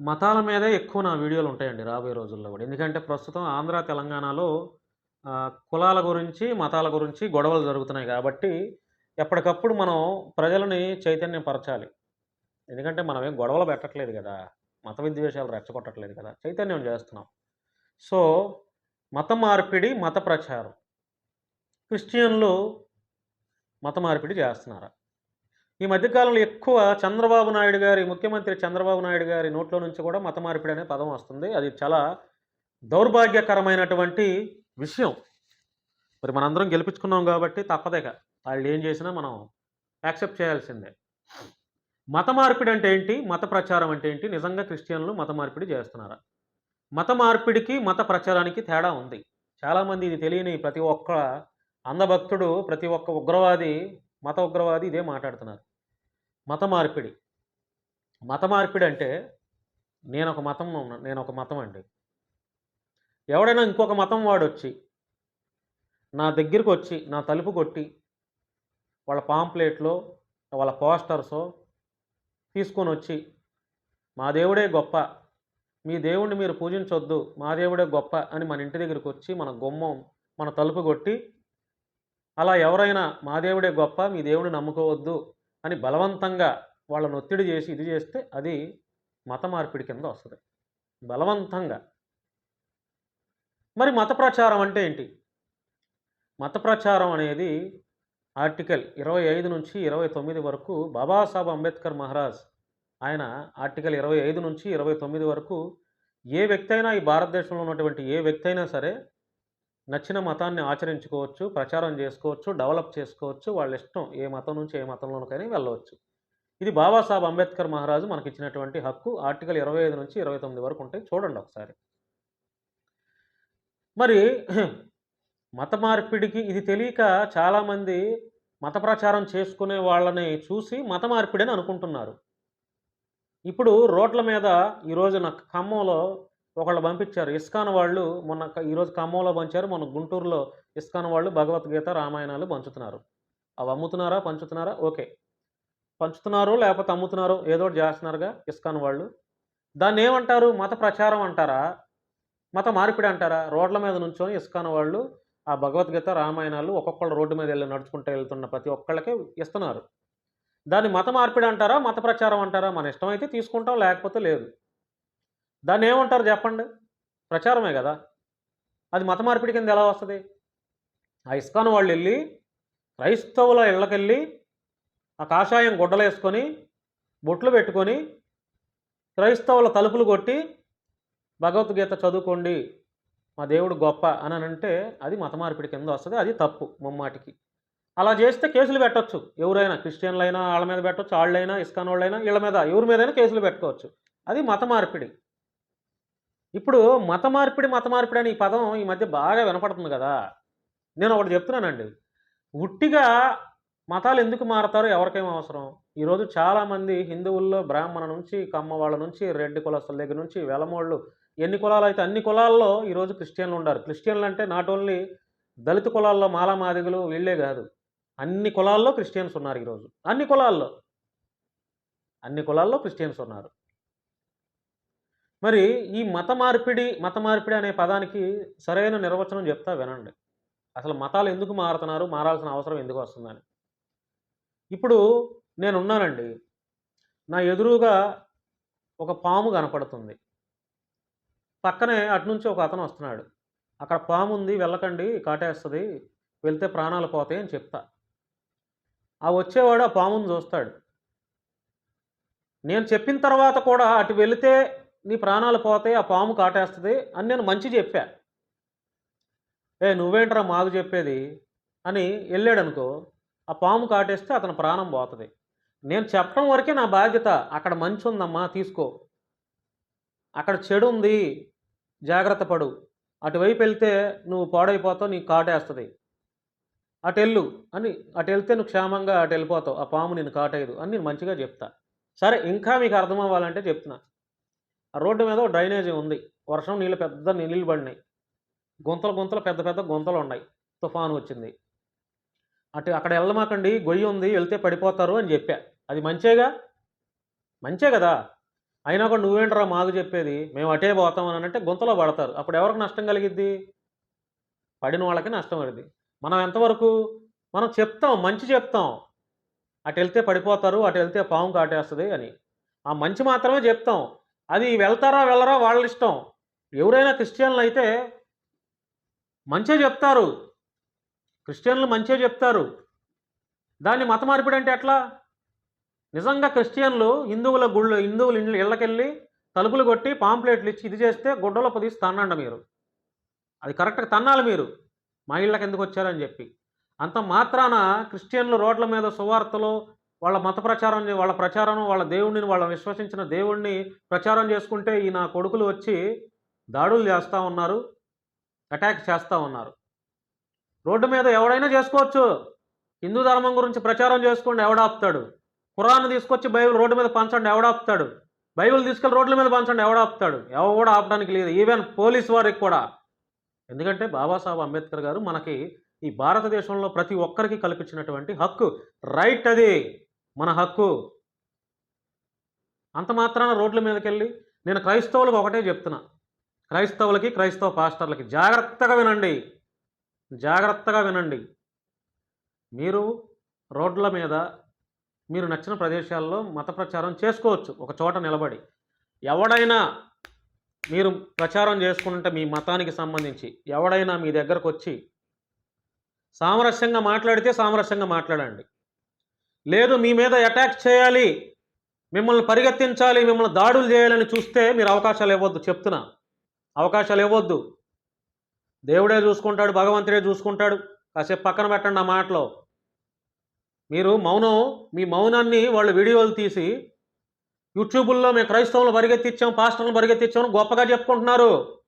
మతాల మీదే ఎక్కువ నా వీడియోలు ఉంటాయండి రాబోయే రోజుల్లో కూడా. ఎందుకంటే ప్రస్తుతం ఆంధ్ర తెలంగాణలో కులాల గురించి మతాల గురించి గొడవలు జరుగుతున్నాయి కాబట్టి ఎప్పటికప్పుడు మనం ప్రజలని చైతన్యపరచాలి. ఎందుకంటే మనం ఏం గొడవలు పెట్టట్లేదు కదా. మత విద్వేషాలు రెచ్చగొట్టట్లేదు కదా. చైతన్యం చేస్తున్నాం. సో మత మార్పిడి మత ప్రచారం. క్రిస్టియన్లు మత మార్పిడి చేస్తున్నారా? ఈ మధ్యకాలంలో ఎక్కువ చంద్రబాబు నాయుడు గారి ముఖ్యమంత్రి చంద్రబాబు నాయుడు గారి నోట్లో నుంచి కూడా మత మార్పిడి అనే పదం వస్తుంది. అది చాలా దౌర్భాగ్యకరమైనటువంటి విషయం. మరి మనందరం గెలిపించుకున్నాం కాబట్టి తప్పదేక. వాళ్ళు ఏం చేసినా మనం యాక్సెప్ట్ చేయాల్సిందే. మత మార్పిడి అంటే ఏంటి? మత ప్రచారం అంటే ఏంటి? నిజంగా క్రిస్టియన్లు మత మార్పిడి చేస్తున్నారా? మత మార్పిడికి మత ప్రచారానికి తేడా ఉంది. చాలామంది ఇది తెలియని ప్రతి ఒక్క అంధభక్తుడు ప్రతి ఒక్క ఉగ్రవాది మత ఉగ్రవాది ఇదే మాట్లాడుతున్నారు. మత మార్పిడి. మత మార్పిడి అంటే నేను ఒక మతం నేను ఒక మతం అండి ఎవడైనా ఇంకొక మతం వాడొచ్చి నా దగ్గరికి వచ్చి నా తలుపు కొట్టి వాళ్ళ పాంప్లెట్లో వాళ్ళ పోస్టర్సో తీసుకొని వచ్చి మా దేవుడే గొప్ప మీ దేవుణ్ణి మీరు పూజించొద్దు మా దేవుడే గొప్ప అని మన ఇంటి దగ్గరికి వచ్చి మన గుమ్మం మన తలుపు కొట్టి అలా ఎవరైనా మా దేవుడే గొప్ప మీ దేవుడిని నమ్ముకోవద్దు అని బలవంతంగా వాళ్ళని ఒత్తిడి చేసి ఇది చేస్తే అది మత మార్పిడి కింద వస్తుంది. బలవంతంగా. మరి మత ప్రచారం అంటే ఏంటి? మత ప్రచారం అనేది ఆర్టికల్ ఇరవై ఐదు నుంచి ఇరవై తొమ్మిది వరకు బాబాసాహెబ్ అంబేద్కర్ మహారాజ్ ఆయన ఆర్టికల్ ఇరవై ఐదు నుంచి ఇరవై తొమ్మిది వరకు ఏ వ్యక్తి అయినా ఈ భారతదేశంలో ఉన్నటువంటి ఏ వ్యక్తి అయినా సరే నచ్చిన మతాన్ని ఆచరించుకోవచ్చు ప్రచారం చేసుకోవచ్చు డెవలప్ చేసుకోవచ్చు వాళ్ళ ఇష్టం ఏ మతం నుంచి ఏ మతంలోనికైనా వెళ్ళవచ్చు. ఇది బాబాసాహెబ్ అంబేద్కర్ మహారాజు మనకి ఇచ్చినటువంటి హక్కు. ఆర్టికల్ ఇరవై ఐదు నుంచి ఇరవై తొమ్మిది వరకు ఉంటాయి. చూడండి ఒకసారి. మరి మత మార్పిడికి ఇది తెలియక చాలామంది మత ప్రచారం చేసుకునే వాళ్ళని చూసి మత మార్పిడి అని అనుకుంటున్నారు. ఇప్పుడు రోడ్ల మీద ఈరోజు నాకు ఖమ్మంలో ఒకళ్ళు పంపించారు. ఇస్కాన్ వాళ్ళు మొన్న ఈరోజు ఖమ్మంలో పంచారు. మొన్న గుంటూరులో ఇస్కాన్ వాళ్ళు భగవద్గీత రామాయణాలు పంచుతున్నారు. అవి అమ్ముతున్నారా? పంచుతున్నారా? ఓకే. పంచుతున్నారు లేకపోతే అమ్ముతున్నారు ఏదో ఒకటి చేస్తున్నారుగా ఇస్కాన్ వాళ్ళు. దాన్ని ఏమంటారు? మత ప్రచారం అంటారా? మత మార్పిడి అంటారా? రోడ్ల మీద నుంచొని ఇస్కాన్ వాళ్ళు ఆ భగవద్గీత రామాయణాలు ఒక్కొక్కళ్ళు రోడ్డు మీద వెళ్ళి నడుచుకుంటూ వెళ్తున్న ప్రతి ఒక్కళ్ళకి ఇస్తున్నారు. దాన్ని మత మార్పిడి అంటారా? మత ప్రచారం అంటారా? మన ఇష్టమైతే తీసుకుంటాం లేకపోతే లేదు. దాన్ని ఏమంటారు చెప్పండి? ప్రచారమే కదా. అది మత మార్పిడి కింద ఎలా వస్తుంది? ఆ ఇస్కాన్ వాళ్ళు వెళ్ళి క్రైస్తవుల ఇళ్ళకెళ్ళి ఆ కాషాయం గుడ్డలు వేసుకొని బొట్లు పెట్టుకొని క్రైస్తవుల తలుపులు కొట్టి భగవద్గీత చదువుకోండి మా దేవుడు గొప్ప అని అంటే అది మత మార్పిడి కింద వస్తుంది అది తప్పు ముమ్మాటికి. అలా చేస్తే కేసులు పెట్టొచ్చు. ఎవరైనా క్రిస్టియన్లైనా వాళ్ళ మీద పెట్టొచ్చు వాళ్ళైనా ఇస్కాన్ వాళ్ళైనా వీళ్ళ మీద ఎవరి మీదైనా కేసులు పెట్టుకోవచ్చు. అది మత మార్పిడి. ఇప్పుడు మత మార్పిడి మత మార్పిడి అనే ఈ పదం ఈ మధ్య బాగా వినపడుతుంది కదా. నేను ఒకటి చెప్తున్నానండి. ఉట్టిగా మతాలు ఎందుకు మారతారో ఎవరికేం అవసరం? ఈరోజు చాలామంది హిందువుల్లో బ్రాహ్మణ నుంచి కమ్మ వాళ్ళ నుంచి రెడ్డి కులస్తుల దగ్గర నుంచి వెలమోళ్ళు ఎన్ని కులాలు అయితే అన్ని కులాల్లో ఈరోజు క్రిస్టియన్లు ఉన్నారు క్రిస్టియన్లు అంటే నాట్ ఓన్లీ దళిత కులాల్లో మాలామాదిగులు వీళ్ళే కాదు. అన్ని కులాల్లో క్రిస్టియన్స్ ఉన్నారు ఈరోజు అన్ని కులాల్లో. అన్ని కులాల్లో క్రిస్టియన్స్ ఉన్నారు. మరి ఈ మత మార్పిడి మత మార్పిడి అనే పదానికి సరైన నిర్వచనం చెప్తా వినండి. అసలు మతాలు ఎందుకు మారుతున్నారు? మారాల్సిన అవసరం ఎందుకు వస్తుందని. ఇప్పుడు నేనున్నానండి. నా ఎదురుగా ఒక పాము కనపడుతుంది. పక్కనే అటు నుంచి ఒక అతను వస్తున్నాడు. అక్కడ పాము ఉంది వెళ్ళకండి కాటేస్తుంది వెళ్తే ప్రాణాలు పోతాయి అని చెప్తా. ఆ వచ్చేవాడు ఆ పాముని చూస్తాడు. నేను చెప్పిన తర్వాత కూడా అటు వెళితే నీ ప్రాణాలు పోతాయి ఆ పాము కాటేస్తుంది అని నేను మంచి చెప్పా. ఏ నువ్వేంట్రా మాకు చెప్పేది? అని వెళ్ళాడు అనుకో ఆ పాము కాటేస్తే అతని ప్రాణం పోతుంది. నేను చెప్పడం వరకే నా బాధ్యత అక్కడ మంచి ఉందమ్మా తీసుకో. అక్కడ చెడు ఉంది జాగ్రత్త పడు. అటువైపు వెళ్తే నువ్వు పాడైపోతావు నీకు కాటేస్తుంది. అటు వెళ్ళు అని అటు వెళ్తే నువ్వు క్షేమంగా అటు వెళ్ళిపోతావు ఆ పాము నేను కాటేయదు అని నేను మంచిగా చెప్తా. సరే ఇంకా మీకు అర్థం అవ్వాలంటే చెప్తున్నా. రోడ్డు మీద డ్రైనేజీ ఉంది. వర్షం నీళ్ళు పెద్ద నీళ్ళు పడినాయి. గుంతలు గుంతలు పెద్ద పెద్ద గుంతలు ఉన్నాయి. తుఫాను వచ్చింది. అటు అక్కడ వెళ్ళమాకండి గొయ్యి ఉంది వెళ్తే పడిపోతారు అని చెప్పా. అది మంచేగా? మంచే కదా. అయినా కూడా నువ్వేంట్రా మాకు చెప్పేది? మేము అటే పోతాం అని అంటే గుంతలో పడతారు. అప్పుడు ఎవరికి నష్టం కలిగిద్ది? పడిన వాళ్ళకి నష్టం పడింది మనం ఎంతవరకు? మనం చెప్తాం మంచి చెప్తాం. అటు వెళ్తే పడిపోతారు అటు వెళ్తే పాము కాటేస్తుంది అని. ఆ మంచి మాత్రమే చెప్తాం. అది వెళ్తారా వెళ్ళరా వాళ్ళ ఇష్టం. ఎవరైనా క్రిస్టియన్లు అయితే మంచే చెప్తారు. క్రిస్టియన్లు మంచే చెప్తారు. దాన్ని మత మార్పిడి అంటే ఎట్లా? నిజంగా క్రిస్టియన్లు హిందువుల గుళ్ళు హిందువుల ఇండ్లు ఇళ్ళకెళ్ళి తలుపులు కొట్టి పాంప్లెట్లు ఇచ్చి ఇది చేస్తే గుడ్డలో పొదిసి తన్నండి మీరు. అది కరెక్ట్గా తన్నాలి మీరు. మా ఇళ్ళకి ఎందుకు వచ్చారని చెప్పి. అంత మాత్రాన క్రిస్టియన్లు రోడ్ల మీద సువార్తలు వాళ్ళ మత ప్రచారం వాళ్ళ ప్రచారం వాళ్ళ దేవుడిని వాళ్ళ విశ్వసించిన దేవుణ్ణి ప్రచారం చేసుకుంటే ఈ నా కొడుకులు వచ్చి దాడులు చేస్తూ ఉన్నారు అటాక్ చేస్తూ ఉన్నారు. రోడ్డు మీద ఎవడైనా చేసుకోవచ్చు. హిందూ ధర్మం గురించి ప్రచారం చేసుకోండి ఎవడాపుతాడు ఖురాన్ తీసుకొచ్చి బైబిల్ రోడ్డు మీద పంచండి ఎవడాపుతాడు బైబిల్ తీసుకెళ్ళి రోడ్ల మీద పంచండి ఎవడాపుతాడు ఎవరు కూడా ఆపడానికి లేదు ఈవెన్ పోలీస్ వారికి కూడా. ఎందుకంటే బాబాసాహెబ్ అంబేద్కర్ గారు మనకి ఈ భారతదేశంలో ప్రతి ఒక్కరికి కల్పించినటువంటి హక్కు రైట్ అది. మన హక్కు. అంత మాత్రాన రోడ్ల మీదకి వెళ్ళి నేను క్రైస్తవులకు ఒకటే చెప్తున్నా. క్రైస్తవులకి క్రైస్తవ పాస్టర్లకి జాగ్రత్తగా వినండి. జాగ్రత్తగా వినండి. మీరు రోడ్ల మీద మీరు నచ్చిన ప్రదేశాల్లో మత ప్రచారం చేసుకోవచ్చు. ఒక చోట నిలబడి. ఎవడైనా మీరు ప్రచారం చేసుకుంటే మీ మతానికి సంబంధించి ఎవడైనా మీ దగ్గరకు వచ్చి సామరస్యంగా మాట్లాడితే సామరస్యంగా మాట్లాడండి. లేదు మీ మీద అటాక్ చేయాలి. మిమ్మల్ని పరిగెత్తించాలి మిమ్మల్ని దాడులు చేయాలని చూస్తే మీరు అవకాశాలు ఇవ్వద్దు చెప్తున్నా. అవకాశాలు ఇవ్వద్దు. దేవుడే చూసుకుంటాడు భగవంతుడే చూసుకుంటాడు. కాసేపు పక్కన పెట్టండి ఆ మాటలో. మీరు మౌనం మీ మౌనాన్ని వాళ్ళు వీడియోలు తీసి యూట్యూబుల్లో మేము క్రైస్తవులు పరిగెత్తిచ్చాం పాస్టర్లు పరిగెత్తిచ్చాం గొప్పగా చెప్పుకుంటున్నారు.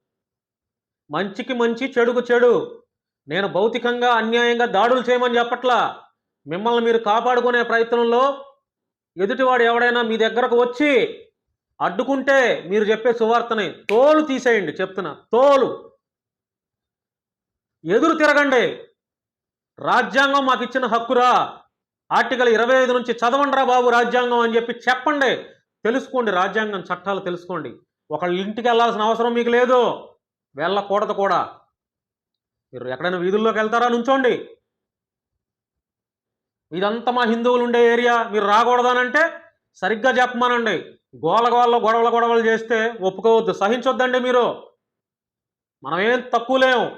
మంచికి మంచి చెడుకు చెడు. నేను భౌతికంగా అన్యాయంగా దాడులు చేయమని చెప్పట్లా. మిమ్మల్ని మీరు కాపాడుకునే ప్రయత్నంలో ఎదుటివాడు ఎవడైనా మీ దగ్గరకు వచ్చి అడ్డుకుంటే మీరు చెప్పే సువార్తని తోలు తీసేయండి చెప్తున్నా తోలు. ఎదురు తిరగండి. రాజ్యాంగం మాకు ఇచ్చిన హక్కురా. ఆర్టికల్ ఇరవై ఐదు నుంచి చదవండిరా బాబు రాజ్యాంగం అని చెప్పి చెప్పండి. తెలుసుకోండి రాజ్యాంగం చట్టాలు తెలుసుకోండి. ఒకళ్ళ ఇంటికి వెళ్ళాల్సిన అవసరం మీకు లేదు. వెళ్ళకూడదు కూడా. మీరు ఎక్కడైనా వీధుల్లోకి వెళ్తారా? నుంచోండి. ఇదంతా మా హిందువులు ఉండే ఏరియా మీరు రాకూడదనంటే సరిగ్గా చెప్పమానండి. గోల గోళ్ళ గొడవలు గొడవలు చేస్తే ఒప్పుకోవద్దు. సహించొద్దండి మీరు. మనం ఏం తక్కువ లేము.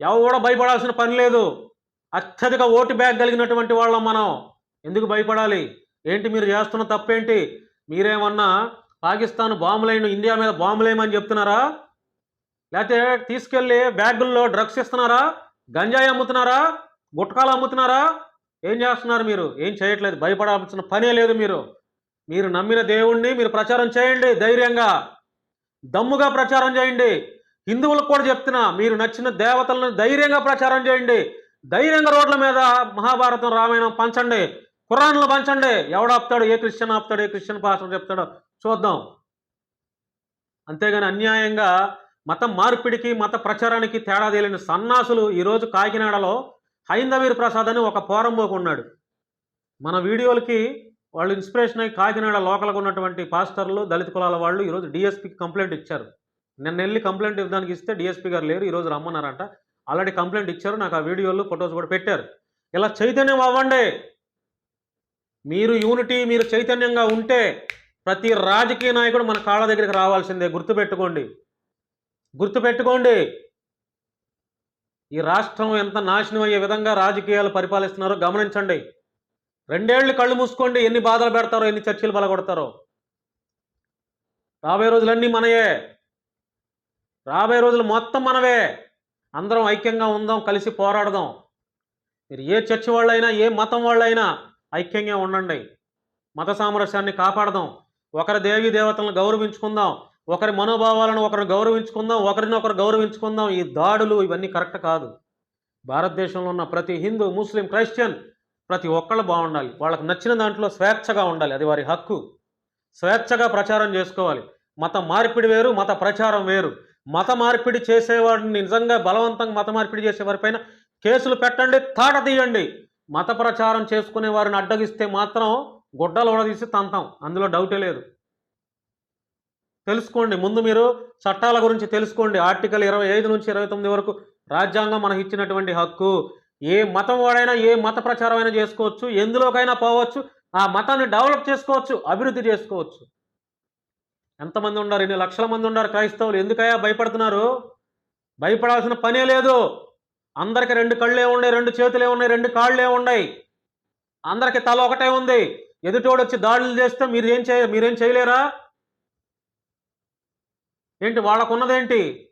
ఎవరు కూడా భయపడాల్సిన పని లేదు. అత్యధిక ఓటు బ్యాగ్ కలిగినటువంటి వాళ్ళం మనం. ఎందుకు భయపడాలి? ఏంటి మీరు చేస్తున్న తప్పేంటి? మీరేమన్నా పాకిస్తాన్ బాంబులైన ఇండియా మీద బాంబులేయమని చెప్తున్నారా? లేకపోతే తీసుకెళ్ళి బ్యాగుల్లో డ్రగ్స్ ఇస్తున్నారా? గంజాయి అమ్ముతున్నారా? గుట్కాలు అమ్ముతున్నారా? ఏం చేస్తున్నారు మీరు? ఏం చేయట్లేదు. భయపడాల్సిన పనే లేదు మీరు. మీరు నమ్మిన దేవుణ్ణి మీరు ప్రచారం చేయండి ధైర్యంగా. దమ్ముగా ప్రచారం చేయండి. హిందువులకు కూడా చెప్తున్నా మీరు నచ్చిన దేవతలను ధైర్యంగా ప్రచారం చేయండి. ధైర్యంగా రోడ్ల మీద మహాభారతం రామాయణం పంచండి. కురాన్లు పంచండి. ఎవడాపుతాడు ఏ క్రిస్టియన్ ఆపుతాడు? ఏ క్రిస్టియన్ పాస్టర్ చెప్తాడో చూద్దాం. అంతేగాని అన్యాయంగా మత మార్పిడికి మత ప్రచారానికి తేడా తెలియని సన్నాసులు ఈరోజు కాకినాడలో హైందవీర్ ప్రసాద్ అని ఒక పోరంబోకు ఉన్నాడు మన వీడియోలకి వాళ్ళు ఇన్స్పిరేషన్ అయి కాకినాడ లోకల్గా ఉన్నటువంటి పాస్టర్లు దళిత కులాల వాళ్ళు ఈరోజు డిఎస్పీకి కంప్లైంట్ ఇచ్చారు. నిన్న వెళ్ళి కంప్లైంట్ ఇవ్వడానికి ఇస్తే డిఎస్పీ గారు లేరు ఈరోజు రమ్మన్నారంట. ఆల్రెడీ కంప్లైంట్ ఇచ్చారు నాకు ఆ వీడియోలు ఫొటోస్ కూడా పెట్టారు. ఇలా చైతన్యం అవ్వండి. మీరు యూనిటీ మీరు చైతన్యంగా ఉంటే ప్రతి రాజకీయ నాయకుడు మన కాళ్ళ దగ్గరికి రావాల్సిందే. గుర్తుపెట్టుకోండి. గుర్తుపెట్టుకోండి. ఈ రాష్ట్రం ఎంత నాశనం అయ్యే విధంగా రాజకీయాలు పరిపాలిస్తున్నారో గమనించండి. రెండేళ్ళు కళ్ళు మూసుకోండి ఎన్ని బాధలు పెడతారో ఎన్ని చర్చలు బలగొడతారో రాబోయే రోజులన్నీ మనయే. రాబోయే రోజులు మొత్తం మనవే. అందరం ఐక్యంగా ఉందాం కలిసి పోరాడదాం. మీరు ఏ చర్చి వాళ్ళైనా ఏ మతం వాళ్ళైనా ఐక్యంగా ఉండండి. మత సామరస్యాన్ని కాపాడదాం. ఒకరి దేవీ దేవతలను గౌరవించుకుందాం. ఒకరి మనోభావాలను ఒకరిని గౌరవించుకుందాం ఒకరినొకరు గౌరవించుకుందాం. ఈ దాడులు ఇవన్నీ కరెక్ట్ కాదు. భారతదేశంలో ఉన్న ప్రతి హిందూ ముస్లిం క్రైస్టియన్ ప్రతి ఒక్కళ్ళు బాగుండాలి. వాళ్ళకి నచ్చిన దాంట్లో స్వేచ్ఛగా ఉండాలి. అది వారి హక్కు. స్వేచ్ఛగా ప్రచారం చేసుకోవాలి. మత మార్పిడి వేరు మత ప్రచారం వేరు. మత మార్పిడి చేసేవాడిని నిజంగా బలవంతంగా మత మార్పిడి చేసేవారిపైన కేసులు పెట్టండి తాట తీయండి. మత ప్రచారం చేసుకునే వారిని అడ్డగిస్తే మాత్రం గుడ్డలు ఉడదీసి తంతాం. అందులో డౌటే లేదు. తెలుసుకోండి. ముందు మీరు చట్టాల గురించి తెలుసుకోండి. ఆర్టికల్ ఇరవై ఐదు నుంచి ఇరవై తొమ్మిది వరకు రాజ్యాంగం మనకు ఇచ్చినటువంటి హక్కు. ఏ మతం వాడైనా ఏ మత ప్రచారం అయినా చేసుకోవచ్చు. ఎందులోకైనా పోవచ్చు. ఆ మతాన్ని డెవలప్ చేసుకోవచ్చు. అభివృద్ధి చేసుకోవచ్చు. ఎంతమంది ఉన్నారు? ఎన్ని లక్షల మంది ఉన్నారు క్రైస్తవులు. ఎందుకయ్యా భయపడుతున్నారు? భయపడాల్సిన పనే లేదు. అందరికి రెండు కళ్ళే ఉన్నాయి రెండు చేతులే ఉన్నాయి రెండు కాళ్ళే ఉన్నాయి. అందరికి తల ఒకటే ఉంది. ఎదుటోడు వచ్చి దాడులు చేస్తే మీరు ఏం చేయ మీరేం చేయలేరా? ఏంటి వాళ్ళకున్నదేంటి?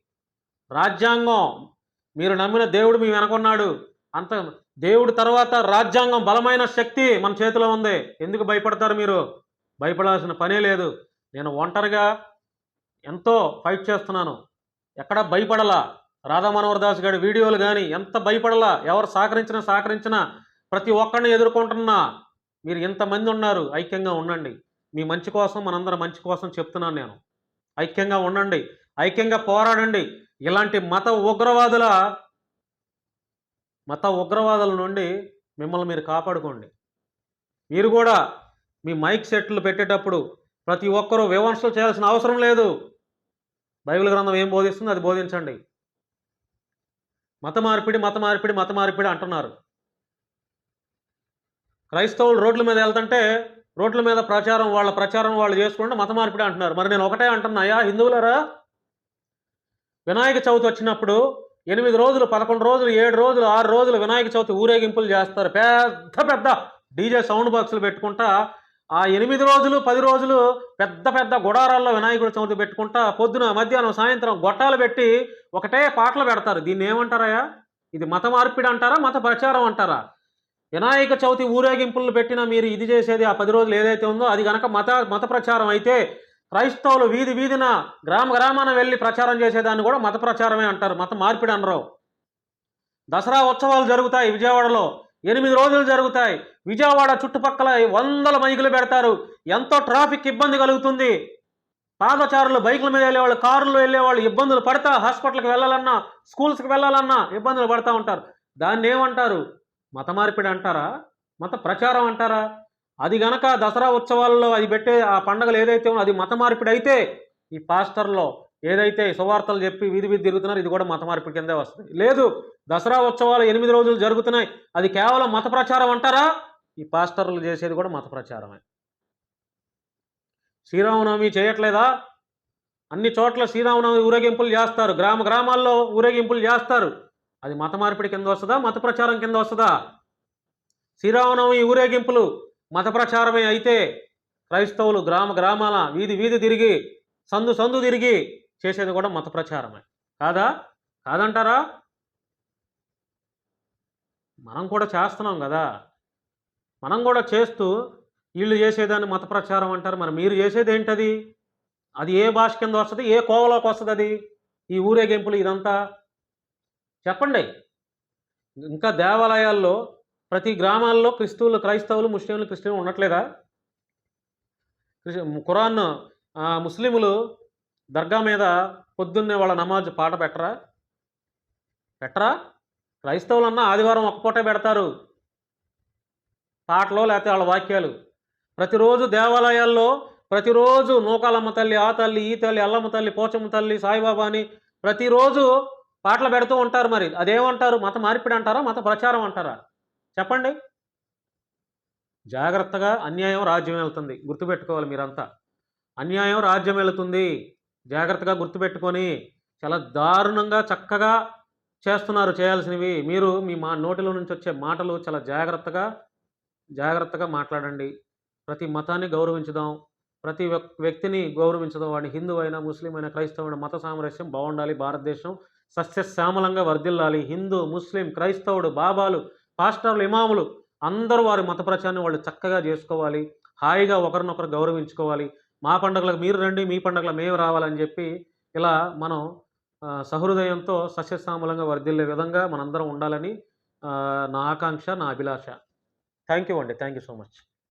రాజ్యాంగం. మీరు నమ్మిన దేవుడు మీ వెనకున్నాడు. అంత దేవుడు తర్వాత రాజ్యాంగం బలమైన శక్తి మన చేతిలో ఉంది. ఎందుకు భయపడతారు మీరు? భయపడాల్సిన పనే లేదు. నేను ఒంటరిగా ఎంతో ఫైట్ చేస్తున్నాను. ఎక్కడ భయపడలా? రాధా మనోహర్ దాస్ గారి వీడియోలు కానీ ఎంత భయపడలా? ఎవరు సహకరించినా సహకరించినా ప్రతి ఒక్కరిని ఎదుర్కొంటున్నా. మీరు ఇంతమంది ఉన్నారు. ఐక్యంగా ఉండండి. మీ మంచి కోసం మనందరం మంచి కోసం చెప్తున్నాను నేను. ఐక్యంగా ఉండండి ఐక్యంగా పోరాడండి. ఇలాంటి మత ఉగ్రవాదుల మత ఉగ్రవాదుల నుండి మిమ్మల్ని మీరు కాపాడుకోండి. మీరు కూడా మీ మైక్ సెట్లు పెట్టేటప్పుడు ప్రతి ఒక్కరూ విమర్శలు చేయాల్సిన అవసరం లేదు. బైబిల్ గ్రంథం ఏం బోధిస్తుందో అది బోధించండి. మత మార్పిడి మత మార్పిడి మత మార్పిడి అంటున్నారు. క్రైస్తవులు రోడ్ల మీద వెళ్తుంటే రోడ్ల మీద ప్రచారం వాళ్ళ ప్రచారం వాళ్ళు చేసుకుంటే మత మార్పిడి అంటున్నారు. మరి నేను ఒకటే అంటున్నా అయ్యా హిందువులరా వినాయక చవితి వచ్చినప్పుడు ఎనిమిది రోజులు పదకొండు రోజులు ఏడు రోజులు ఆరు రోజులు వినాయక చవితి ఊరేగింపులు చేస్తారు. పెద్ద పెద్ద డీజే సౌండ్ బాక్సులు పెట్టుకుంటా ఆ ఎనిమిది రోజులు పది రోజులు పెద్ద పెద్ద గుడారాల్లో వినాయకుడి చవితి పెట్టుకుంటా పొద్దున మధ్యాహ్నం సాయంత్రం గొట్టాలు పెట్టి ఒకటే పాటలు పెడతారు. దీన్ని ఏమంటారయ్యా? ఇది మత మార్పిడి అంటారా? మత ప్రచారం అంటారా? వినాయక చవితి ఊరేగింపులు పెట్టిన మీరు ఇది చేసేది ఆ పది రోజులు ఏదైతే ఉందో అది కనుక మత మత ప్రచారం అయితే క్రైస్తవులు వీధి వీధిన గ్రామ గ్రామాన వెళ్ళి ప్రచారం చేసేదాన్ని కూడా మత ప్రచారమే అంటారు. మత మార్పిడి అనరు. దసరా ఉత్సవాలు జరుగుతాయి విజయవాడలో. ఎనిమిది రోజులు జరుగుతాయి. విజయవాడ చుట్టుపక్కల వందల మైకులు పెడతారు. ఎంతో ట్రాఫిక్ ఇబ్బంది కలుగుతుంది. పాదచారులు బైకుల మీద వెళ్ళేవాళ్ళు కారులో వెళ్ళేవాళ్ళు ఇబ్బందులు పడతా హాస్పిటల్కి వెళ్ళాలన్నా స్కూల్స్కి వెళ్ళాలన్నా ఇబ్బందులు పడతా ఉంటారు. దాన్ని ఏమంటారు? మత మార్పిడి అంటారా? మత ప్రచారం అంటారా? అది గనక దసరా ఉత్సవాల్లో అది పెట్టే ఆ పండగలు ఏదైతే ఉందో అది మత మార్పిడి అయితే ఈ పాస్టర్లో ఏదైతే సువార్తలు చెప్పి వీధి వీధి తిరుగుతున్నారు ఇది కూడా మత మార్పిడి కిందే వస్తుంది. లేదు దసరా ఉత్సవాలు ఎనిమిది రోజులు జరుగుతున్నాయి. అది కేవలం మత ప్రచారం అంటారా? ఈ పాస్టర్లు చేసేది కూడా మత ప్రచారమే. శ్రీరామనవమి చేయట్లేదా? అన్ని చోట్ల శ్రీరామనవమి ఊరేగింపులు చేస్తారు. గ్రామ గ్రామాల్లో ఊరేగింపులు చేస్తారు. అది మత మార్పిడి కింద వస్తుందా? మత ప్రచారం కింద వస్తుందా? శ్రీరామనవమి ఊరేగింపులు మత ప్రచారమే అయితే క్రైస్తవులు గ్రామ గ్రామాల వీధి వీధి తిరిగి సందు సందు తిరిగి చేసేది కూడా మత ప్రచారమే. కాదా? కాదంటారా? మనం కూడా చేస్తున్నాం కదా. మనం కూడా చేస్తూ వీళ్ళు చేసేదాన్ని మత ప్రచారం అంటారు. మరి మీరు చేసేది ఏంటది? అది ఏ భాష కింద వస్తుంది? ఏ కోవలోకి వస్తుంది అది? ఈ ఊరేగింపులు ఇదంతా చెప్పండి. ఇంకా దేవాలయాల్లో ప్రతి గ్రామాల్లో క్రిస్తువులు క్రైస్తవులు ముస్లింలు క్రిస్టియన్లు ఉండట్లేదా? ఖురాన్ ముస్లింలు దర్గా మీద పొద్దున్నే వాళ్ళ నమాజ్ పాట పెట్టరా? పెట్టరా? క్రైస్తవులన్నా ఆదివారం ఒక్క పూటే పెడతారు. పాటలో లేకపోతే వాళ్ళ వాక్యాలు. ప్రతిరోజు దేవాలయాల్లో ప్రతిరోజు నూకాలమ్మ తల్లి ఆ తల్లి ఈ తల్లి అల్లమ్మ తల్లి పోచమ్మ తల్లి సాయిబాబా అని ప్రతిరోజు పాటలు పెడుతూ ఉంటారు మరి. అదేమంటారు? మత మార్పిడి అంటారా? మత ప్రచారం అంటారా? చెప్పండి. జాగ్రత్తగా అన్యాయం రాజ్యం వెళ్తుంది. గుర్తుపెట్టుకోవాలి మీరంతా. అన్యాయం రాజ్యం వెళుతుంది. జాగ్రత్తగా గుర్తుపెట్టుకొని చాలా దారుణంగా చక్కగా చేస్తున్నారు చేయాల్సినవి. మీరు మీ మా నోటిలో నుంచి వచ్చే మాటలు చాలా జాగ్రత్తగా జాగ్రత్తగా మాట్లాడండి. ప్రతి మతాన్ని గౌరవించుదాం. ప్రతి వ్యక్- వ్యక్తిని గౌరవించుదాం. వాడిని హిందూ అయినా ముస్లిం అయినా క్రైస్తవుడు మత సామరస్యం బాగుండాలి. భారతదేశం సస్యశ్యామలంగా వర్ధిల్లాలి. హిందూ ముస్లిం క్రైస్తవుడు బాబాలు పాస్టర్లు ఇమాములు అందరూ వారి మత ప్రచారాన్ని వాళ్ళు చక్కగా చేసుకోవాలి. హాయిగా ఒకరినొకరు గౌరవించుకోవాలి. మా పండుగలకు మీరు రండి మీ పండుగలు మేము రావాలని చెప్పి ఇలా మనం సహృదయంతో సస్యశ్యామలంగా వర్ధిల్లే విధంగా మనందరం ఉండాలని నా ఆకాంక్ష నా అభిలాష. థ్యాంక్ యూ అండి. Thank you so much.